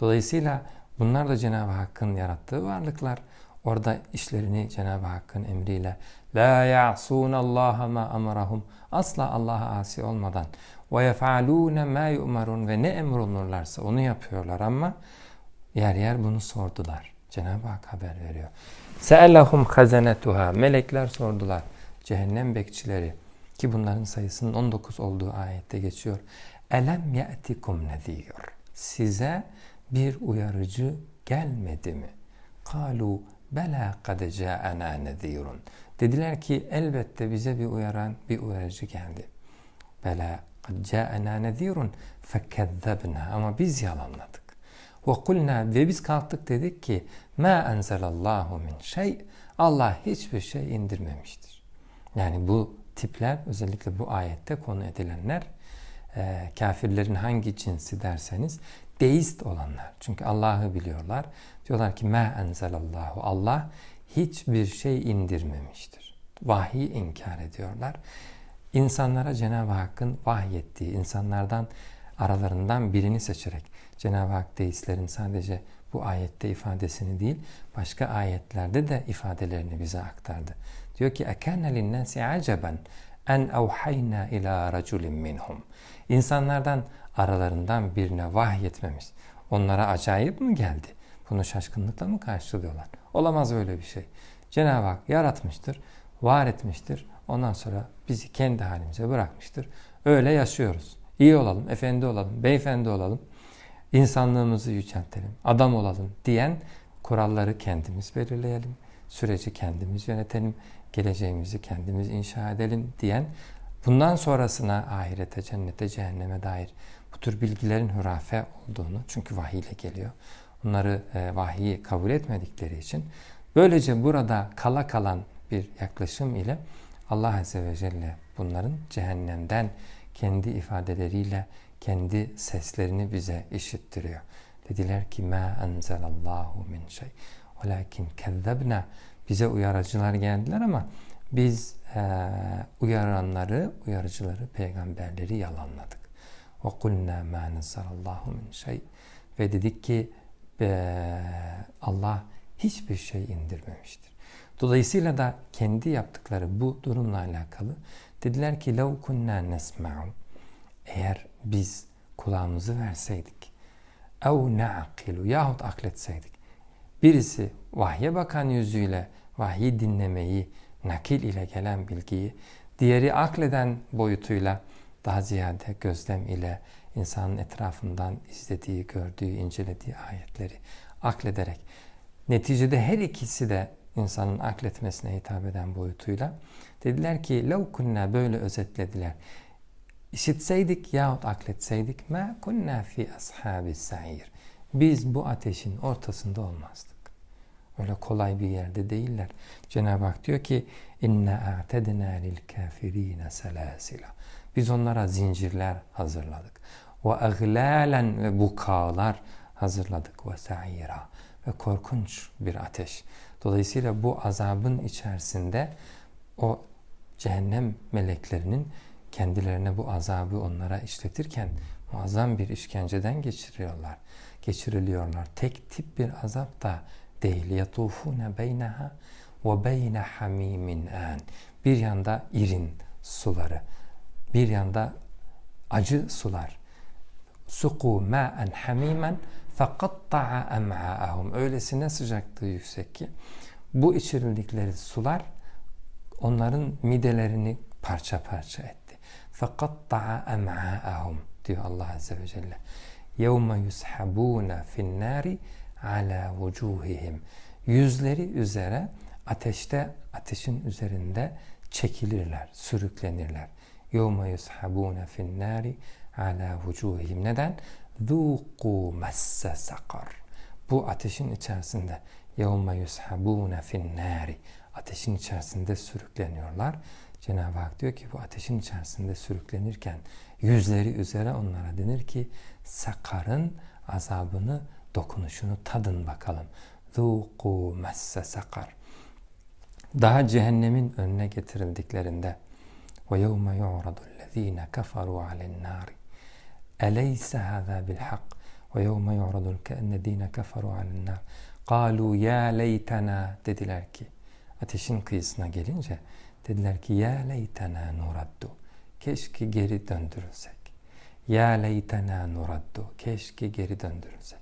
Dolayısıyla bunlar da Cenab-ı Hakk'ın yarattığı varlıklar. Orada işlerini Cenab-ı Hakk'ın emriyle la ya'sun Allah ma amarahum asla Allah'a asi olmadan ve yef'alun ma yu'marun ve ne emrolunurlarsa onu yapıyorlar ama yer yer bunu sordular. Cenab-ı Hak haber veriyor. Se'ellahum hazanetuha melekler sordular. Cehennem bekçileri ki bunların sayısının 19 olduğu ayette geçiyor. Elem ye'tikum nezir. Size bir uyarıcı gelmedi mi? Kalu bela kad ca'ana nezirun. Dediler ki elbette bize bir uyaran bir uyarıcı geldi. Bela kad ca'ana nezirun fekezzebna ama biz yalanladık. Ve kulna ve biz kalktık dedik ki ma enzelallahu min şey Allah hiçbir şey indirmemiştir. Yani bu tipler özellikle bu ayette konu edilenler e, kafirlerin hangi cinsi derseniz deist olanlar. Çünkü Allah'ı biliyorlar. Diyorlar ki ma enzelallahu Allah hiçbir şey indirmemiştir. Vahiy inkar ediyorlar. İnsanlara Cenab-ı Hakk'ın vahyettiği, insanlardan aralarından birini seçerek Cenab-ı Hak deistlerin sadece bu ayette ifadesini değil, başka ayetlerde de ifadelerini bize aktardı. Diyor ki ekâne linnâsi aceben en evhayna ila raculin minhum. İnsanlardan aralarından birine vahyetmemiz onlara acayip mi geldi? Bunu şaşkınlıkla mı karşılıyorlar? Olamaz öyle bir şey. Cenab-ı Hak yaratmıştır, var etmiştir. Ondan sonra bizi kendi halimize bırakmıştır. Öyle yaşıyoruz. İyi olalım, efendi olalım, beyefendi olalım, insanlığımızı yüceltelim, adam olalım diyen kuralları kendimiz belirleyelim, süreci kendimiz yönetelim, geleceğimizi kendimiz inşa edelim diyen bundan sonrasına ahirete, cennete, cehenneme dair bu tür bilgilerin hurafe olduğunu çünkü vahiy ile geliyor. Bunları e, vahiyi kabul etmedikleri için böylece burada kala kalan bir yaklaşım ile Allah Azze ve Celle bunların cehennemden kendi ifadeleriyle kendi seslerini bize işittiriyor. Dediler ki ma enzelallahu min şey. Velakin kezzebna bize uyarıcılar geldiler ama biz e, uyaranları, uyarıcıları, peygamberleri yalanladık. Ve kulna ma nezzalallahu min şey. Ve dedik ki e, Allah hiçbir şey indirmemiştir. Dolayısıyla da kendi yaptıkları bu durumla alakalı dediler ki lev kunna nesma'u eğer biz kulağımızı verseydik ev na'kilu yahut akletseydik birisi vahye bakan yüzüyle vahiy dinlemeyi nakil ile gelen bilgiyi diğeri akleden boyutuyla daha ziyade gözlem ile insanın etrafından izlediği, gördüğü, incelediği ayetleri aklederek neticede her ikisi de insanın akletmesine hitap eden boyutuyla dediler ki lev kunna böyle özetlediler. İşitseydik yahut akletseydik ma kunna fi ashabi sa'ir. Biz bu ateşin ortasında olmazdık. Öyle kolay bir yerde değiller. Cenab-ı Hak diyor ki inna a'tedna lil kafirine selasila. Biz onlara zincirler hazırladık. Ve aglalen ve bukalar hazırladık ve sa'ira ve korkunç bir ateş. Dolayısıyla bu azabın içerisinde o cehennem meleklerinin kendilerine bu azabı onlara işletirken muazzam bir işkenceden geçiriyorlar. Geçiriliyorlar. Tek tip bir azap da değil. Yatufune beyneha ve beyne hamimin an. Bir yanda irin suları, bir yanda acı sular. Suku ma'en hamimen fekatta'a em'a'ahum. Öylesine sıcaklığı yüksek ki bu içirildikleri sular onların midelerini parça parça etti. Fekatta'a em'a'ahum diyor Allah Azze ve Celle. يَوْمَ يُسْحَبُونَ فِي النَّارِ ala vucuhihim. Yüzleri üzere ateşte ateşin üzerinde çekilirler, sürüklenirler. Yevme yushabune fin nari ala vucuhihim. Neden? Zuqu masse sakar. Bu ateşin içerisinde yevme yushabune fin nari. Ateşin içerisinde sürükleniyorlar. Cenab-ı Hak diyor ki bu ateşin içerisinde sürüklenirken yüzleri üzere onlara denir ki sakarın azabını dokunuşunu tadın bakalım. Zuku messe sakar. Daha cehennemin önüne getirildiklerinde ve yevme yu'radu allazine kafaru alen nari eleyse hâzâ bil hak Ve yevme yu'radul keennedine keferu ale'n nar. Kalu ya leytena dediler ki ateşin kıyısına gelince dediler ki ya leytena nuraddu. Keşke geri döndürülsek. Ya leytena nuraddu. Keşke geri döndürülsek.